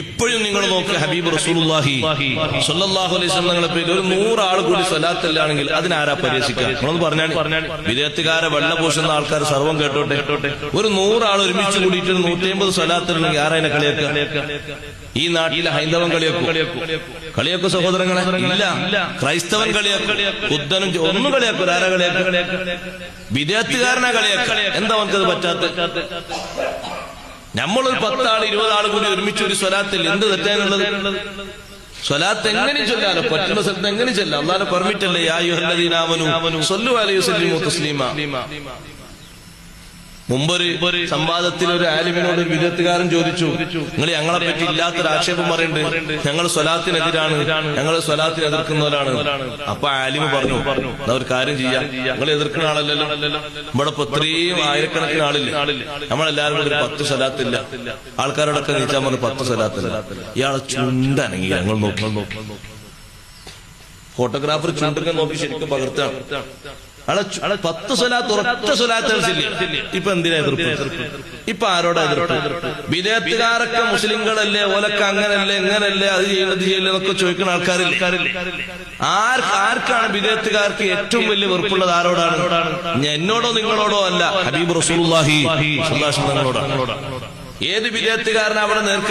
ഇപ്പോഴും നിങ്ങൾ നോക്ക് ഹബീബ് റസൂലുള്ളാഹി സ്വല്ലല്ലാഹു അലൈഹി വസല്ലം നിങ്ങളെ പേരിൽ ഒരു നൂറാൾ കൂടി സ്വലാത്തല്ലാണെങ്കിൽ അതിനാരാ പരിഹസിക്കുക നമ്മളൊന്ന് പറഞ്ഞാൽ വിദേഹത്തുകാരെ വെള്ള പൂശുന്ന ആൾക്കാർ സർവം കേട്ടോട്ടെ? ഒരു നൂറാൾ ഒരുമിച്ച് കൂടിയിട്ട് നൂറ്റി അമ്പത് സ്വലാത്തല്ലെങ്കിൽ ആരാ അതിനെ കളിയാക്കുക? ഈ നാട്ടിലെ ഹൈന്ദവൻ കളിയാക്കും. കളിയാക്കും സഹോദരങ്ങളെ. ഇല്ല. ക്രൈസ്തവൻ കളിയാക്കും. ബുദ്ധനും ഒന്നും കളിയാക്കും. ആരാ കളിയാക്കും. വിദേഹത്തുകാരനെ കളിയാക്കുക. എന്താ നമുക്കത് പറ്റാത്ത നമ്മളൊരു പത്താൾ ഇരുപതാൾ കൂടി ഒരുമിച്ച് ഒരു സ്വലാത്തിൽ എന്ത് തെറ്റാനുള്ളത്? സ്വലാത്ത് എങ്ങനെ ചൊല്ലാലോ? പറ്റുന്ന സ്ഥലത്ത് എങ്ങനെ ചെല്ലാം? അള്ളാഹ് പെർമിറ്റ് അല്ലേ യാ യുഹല്ലദീനാമനു സല്ലു അലൈഹി വസല്ലിമു തസ്ലീമ. മുമ്പൊരു സംവാദത്തിൽ ഒരു ആലിമിനോട് ഒരു വിദഗ്ധകാരൻ ചോദിച്ചു നിങ്ങൾ ഞങ്ങളെ പറ്റി ഇല്ലാത്തൊരു ആക്ഷേപം പറയുന്നുണ്ട് ഞങ്ങൾ സ്വലാത്തിനെതിരാണ്. ഞങ്ങൾ സ്വലാത്തിന് എതിർക്കുന്നവരാണ്. അപ്പൊ ആലിമ് പറഞ്ഞു പറഞ്ഞു ഒരു കാര്യം ചെയ്യാം. നിങ്ങൾ എതിർക്കുന്ന ആളല്ലല്ലോ. ഇവിടെ ഇപ്പൊ ഇത്രയും ആയിരക്കണക്കിന് ആളില്ല? നമ്മളെല്ലാവരും കൂടി പത്ത് സ്വലാത്തില്ല. ആൾക്കാരോടൊക്കെ നീച്ചാൽ പറഞ്ഞു പത്ത് സ്വലാത്തില്ല. ഇയാളെ ചുണ്ടനങ്ങി ഞങ്ങൾ നോക്കി. ഫോട്ടോഗ്രാഫർ ചുണ്ടൊക്കെ നോക്കി ശരിക്കും പകർത്താണ് ആളെ പത്ത് സ്വലാത്ത് ഒരൊറ്റ സ്വലാത്ത് ഇപ്പൊ എന്തിനാ എതിർപ്പ്? ഇപ്പൊ ആരോടാ എതിർപ്പ്? വിദേഹത്തുകാരൊക്കെ മുസ്ലിങ്ങളല്ലേ? ഓലൊക്കെ അങ്ങനല്ലേ? എങ്ങനല്ലേ അത് ചെയ്യണം ഇത് ചെയ്യില്ല? എന്നൊക്കെ ചോദിക്കുന്ന ആൾക്കാരില്ലേ? ആർക്ക് ആർക്കാണ് വിദേഹത്തുകാർക്ക് ഏറ്റവും വലിയ വെറുപ്പുള്ളത്? ആരോടാണ്? എന്നോടോ നിങ്ങളോടോ അല്ല. ഹബീബ് വസല്ലം തങ്ങളോടാണ്. ഏത് വിദേഹത്തുകാരൻ അവിടെ നേർക്ക്